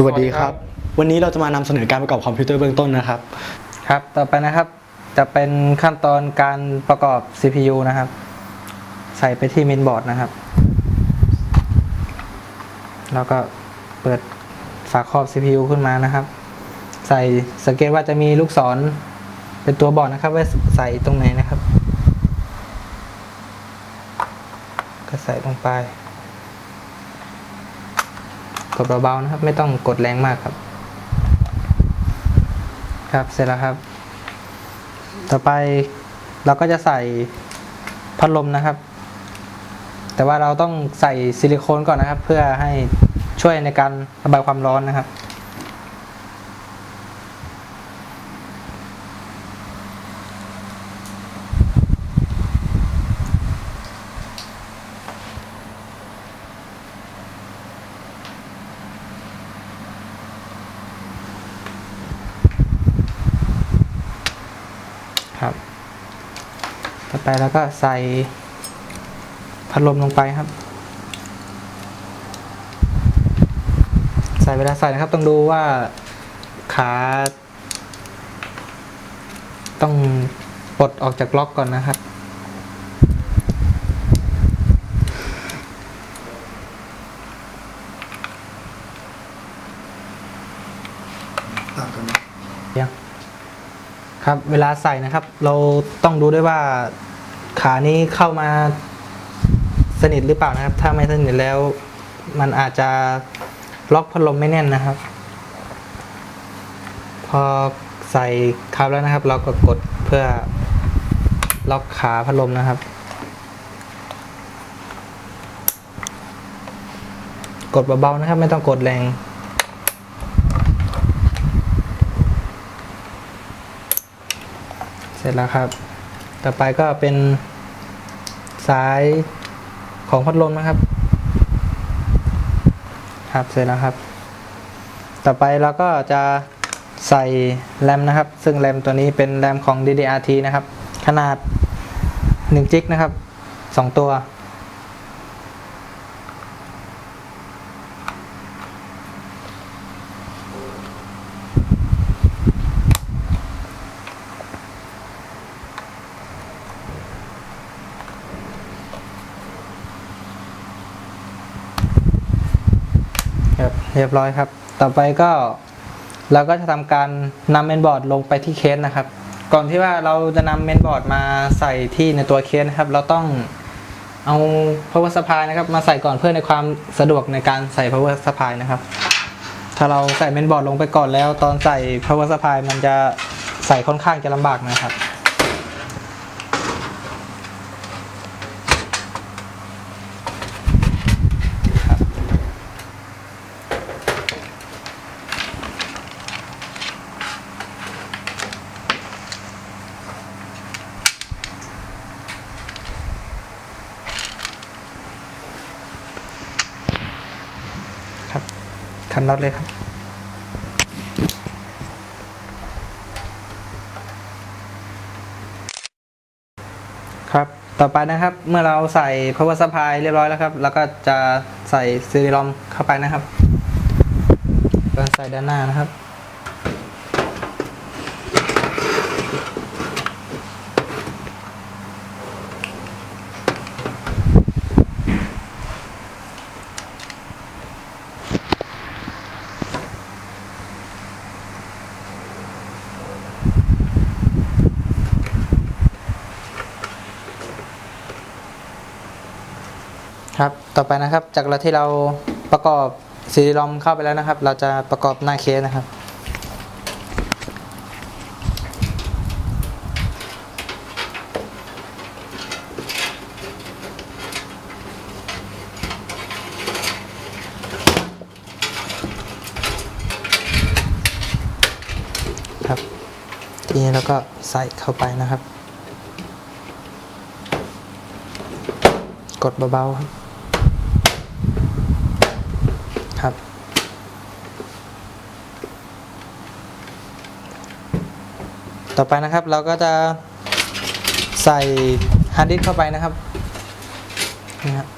สวัสดีครับ วันนี้เราจะมานำเสนอการประกอบคอมพิวเตอร์เบื้องต้นนะครับ ครับ ต่อไปนะครับจะเป็นขั้นตอนการประกอบ CPU นะครับ ใส่ไปที่เมนบอร์ดนะครับ แล้วก็เปิดฝาครอบ CPU ขึ้นมานะครับ ใส่สังเกตว่าจะมีลูกศรเป็นตัวบอกนะครับ ว่าใส่ตรงไหนนะครับ ก็ใส่ลงไป กดเบาๆนะครับ ไม่ต้องกดแรงมากครับ ครับเสร็จแล้วครับ ต่อไปเราก็จะใส่พัดลมนะครับ แต่ว่าเราต้องใส่ซิลิโคนก่อนนะครับ เพื่อให้ช่วยในการระบายความร้อนนะครับ ไปแล้วก็ใส่พัดลมลงไปครับ ใส่เวลาใส่นะครับต้องดูว่าขาต้องปลดออกจากล็อกก่อนนะครับยังครับเวลาใส่นะครับ เราต้องดูด้วยว่า ขานี้เข้ามาสนิทหรือเปล่านะครับ ถ้าไม่สนิทแล้ว มันอาจจะล็อกพัดลมไม่แน่นนะครับ พอใส่คับแล้วนะครับ เราก็กดเพื่อล็อกขาพัดลมนะครับ กดเบาๆนะครับ ไม่ต้องกดแรงเสร็จแล้วครับ ต่อไปก็เป็น สายของพัดลมนะครับ ครับเสร็จแล้วครับ ต่อไปเราก็จะใส่แรมนะครับ ซึ่งแรมตัวนี้เป็นแรมของ DDRT นะครับ ขนาด1จิกนะครับ 2 ตัว เรียบร้อยครับ ต่อไปก็เราก็จะทำการนำเมนบอร์ดลงไปที่เคสนะครับ ก่อนที่ว่าเราจะนำเมนบอร์ดมาใส่ที่ในตัวเคสนะครับ เราต้องเอา power supply นะครับ มาใส่ก่อนเพื่อในความสะดวกในการใส่ power supply นะครับ ถ้าเราใส่เมนบอร์ดลงไปก่อนแล้ว ตอนใส่ power supply มันจะใส่ค่อนข้างจะลำบากนะครับ คันน็อตเลยครับ ครับ ต่อไปนะครับ เมื่อเราใส่ power supply เรียบร้อยแล้วครับ แล้วก็จะใส่ซีรีลอมเข้าไปนะครับก็ใส่ด้านหน้านะครับ ครับ ต่อไปนะครับ จากเราที่เราประกอบซีรีลอมเข้าไปแล้วนะครับ เราจะประกอบหน้าเคสนะครับ ครับทีนี้เราก็ใส่เข้าไปนะครับ กดเบาๆครับ ครับ ต่อไปนะครับเราก็จะใส่ฮาร์ดดิสเข้าไปนะครับนี่ครับ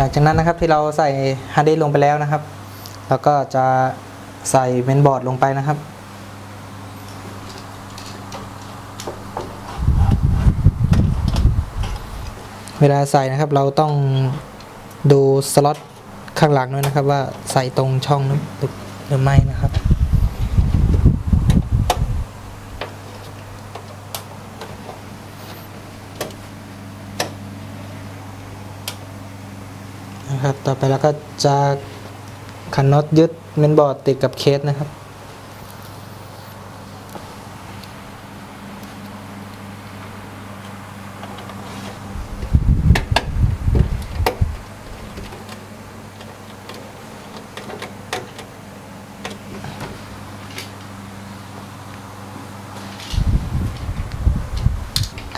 หลังจากนั้นนะครับที่เราใส่ฮาร์ดดิสก์ลงไปแล้วนะครับแล้วก็จะใส่เมนบอร์ดลงไปนะครับ เวลาใส่นะครับเราต้องดูสล็อตข้างหลังด้วยนะครับว่าใส่ตรงช่องหรือไม่นะครับ นะครับ ต่อไปเราก็จะขันน็อตยึดเมนบอร์ดติดกับเคสนะครับ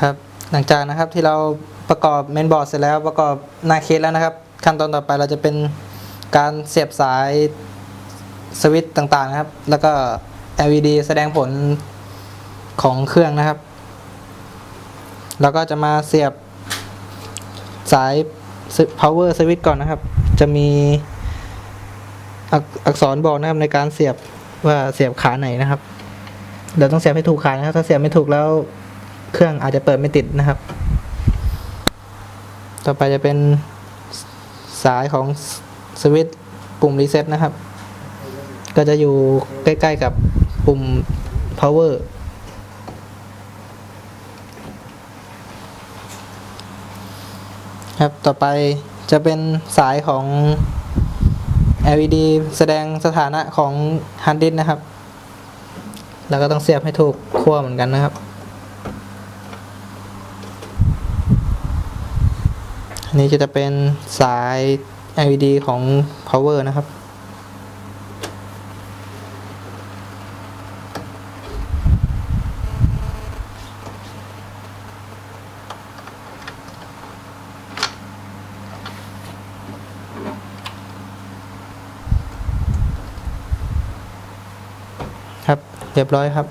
ครับ หลังจากนะครับที่เราประกอบเมนบอร์ดเสร็จแล้วประกอบหน้าเคสแล้วนะครับ ขั้นตอนต่อไปเราจะเป็นการเสียบสายสวิตช์ต่างๆนะครับ แล้วก็ LED แสดงผลของเครื่องนะครับ แล้วก็จะมาเสียบสาย power switch ก่อนนะครับ จะมีอักอักษรบอกนะครับในการเสียบว่าเสียบขาไหนนะครับเดี๋ยวต้องเสียบให้ถูกขานะครับ ถ้าเสียบไม่ถูกแล้วเครื่องอาจจะเปิดไม่ติดนะครับ ต่อไปจะเป็น สายของสวิตช์ปุ่มรีเซ็ตนะครับ ก็จะอยู่ใกล้ๆกับปุ่ม power ครับ ต่อไปจะเป็นสายของ LED แสดงสถานะของฮาร์ดดิสนะครับ แล้วก็ต้องเสียบให้ถูกขั้วเหมือนกันนะครับ อันนี้จะเป็นสาย LED ของ power นะครับ ครับ เรียบร้อยครับ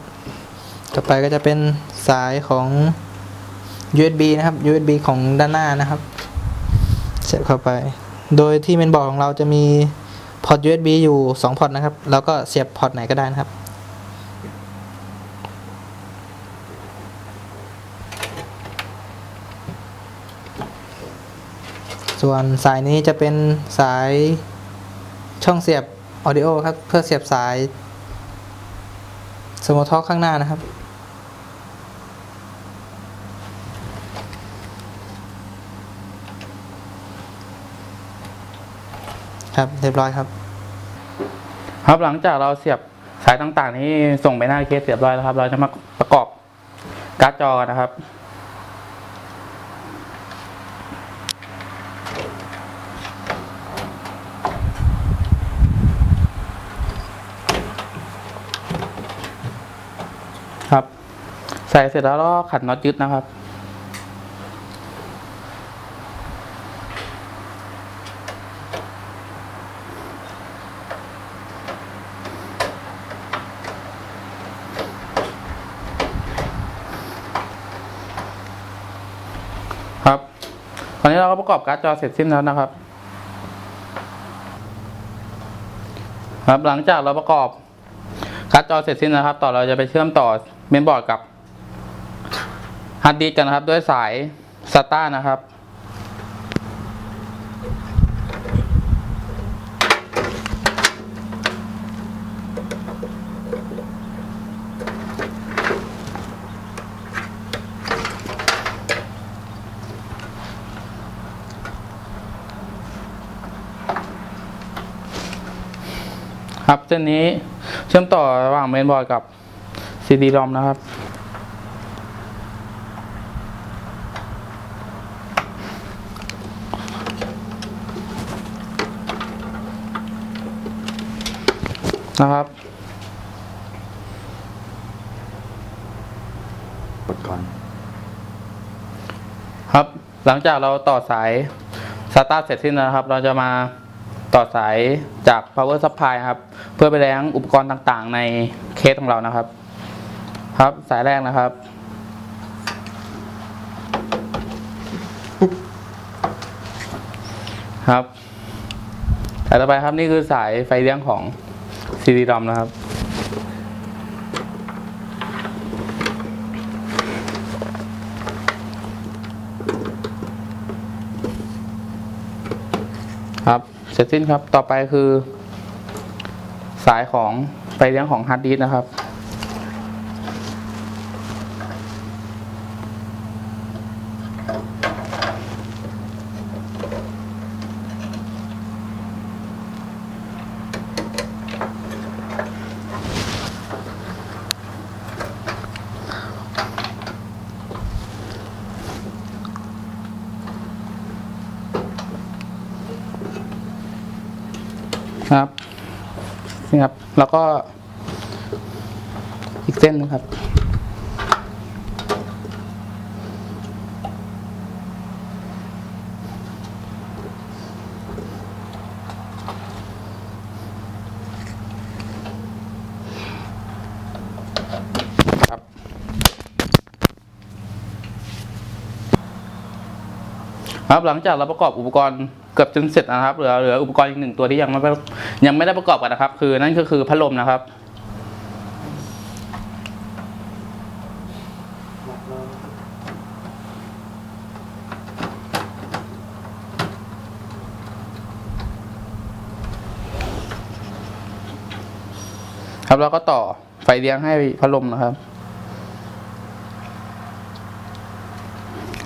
ต่อไปก็จะเป็นสายของ USB นะครับ USB ของด้านหน้านะครับ สียบเข้าไป โดยที่เมนบอร์ดของเราจะมีพอร์ต USB อยู่ 2 พอร์ตนะครับ แล้วก็เสียบพอร์ตไหนก็ได้นะครับ ส่วนสายนี้จะเป็นสายช่องเสียบ Audio ครับ เพื่อเสียบสายสมอทอข้างหน้านะครับ ครับเรียบร้อยครับ ครับหลังจากเราเสียบสายต่างๆ นี้ส่งไปหน้าเคสเรียบร้อยแล้วครับ เราจะมาประกอบการ์ดจอนะครับครับ ใส่เสร็จแล้วก็ขัดน็อตยึดนะครับ ตอนนี้เราก็ ประกอบการ์ดจอเสร็จสิ้นแล้วนะครับ ครับหลังจากเราประกอบการ์ดจอเสร็จสิ้นนะครับ ต่อเราจะไปเชื่อมต่อเมนบอร์ดกับฮาร์ดดิสก์กันนะครับ ด้วยสายสตาร์นะครับ ครับเส้นนี้เชื่อมต่อระหว่างเมนบอร์ดกับ CD ROM นะครับ นะครับกดก่อน ครับหลังจากเราต่อสาย SATA เสร็จสิ้นแล้วนะครับ เราจะมา ต่อสายจาก power supply ครับ เพื่อไปแรงอุปกรณ์ต่างๆ ในเคสของเรานะครับ ครับสายแรกนะครับคครับสายต่อไปครับนี่คือสายไฟเลี้ยงของซีดีรอมนะครับครับ ร็จสิ้นครับ ต่อไปคือ สายของไฟเลี้ยงของฮาร์ดดิสก์นะครับ ครับนี่ครับ แล้วก็ อีกเส้นหนึงครับ ครับ ครับหลังจากเราประกอบอุปกรณ์เกือบจนเสร็จนะครับ เหลือเหลืออุปกรณ์อีกหนึ่งตัวที่ยังไม่ ยังไม่ได้ประกอบกันนะครับ คือนั่นก็คือพัดลมนะครับ ครับแล้วก็ต่อไฟเลี้ยงให้พัดลมนะครับ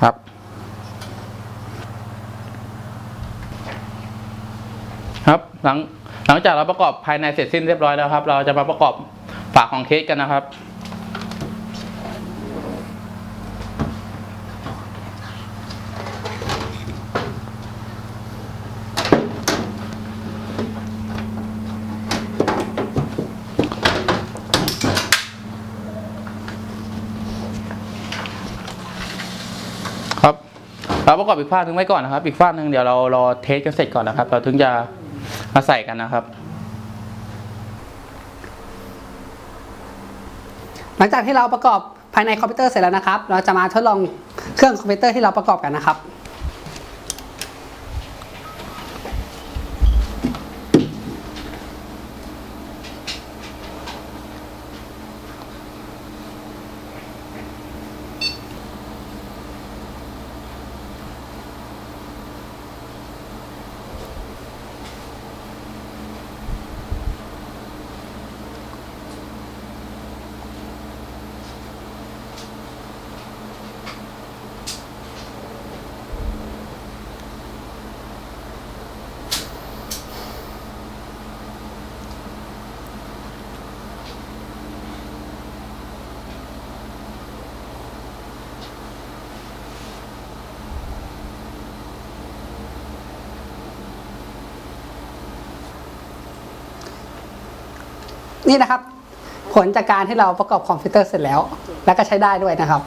ครับครับหลัง หลังจากเราประกอบภายในเสร็จสิ้นเรียบร้อยแล้วครับ เราจะมาประกอบฝาของเคสกันนะครับครับ เราประกอบอีกฝ้าหนึ่งไว้ก่อนนะครับ อีกฝ้าหนึ่งเดี๋ยวเรารอเทสกันเสร็จก่อนนะครับ เราถึงจะ มาใส่กันนะครับ หลังจากที่เราประกอบภายในคอมพิวเตอร์เสร็จแล้วนะครับ เราจะมาทดลองเครื่องคอมพิวเตอร์ที่เราประกอบกันนะครับ นี่นะครับ ผลจากการที่เราประกอบคอมพิวเตอร์เสร็จแล้ว แล้วก็ใช้ได้ด้วยนะครับ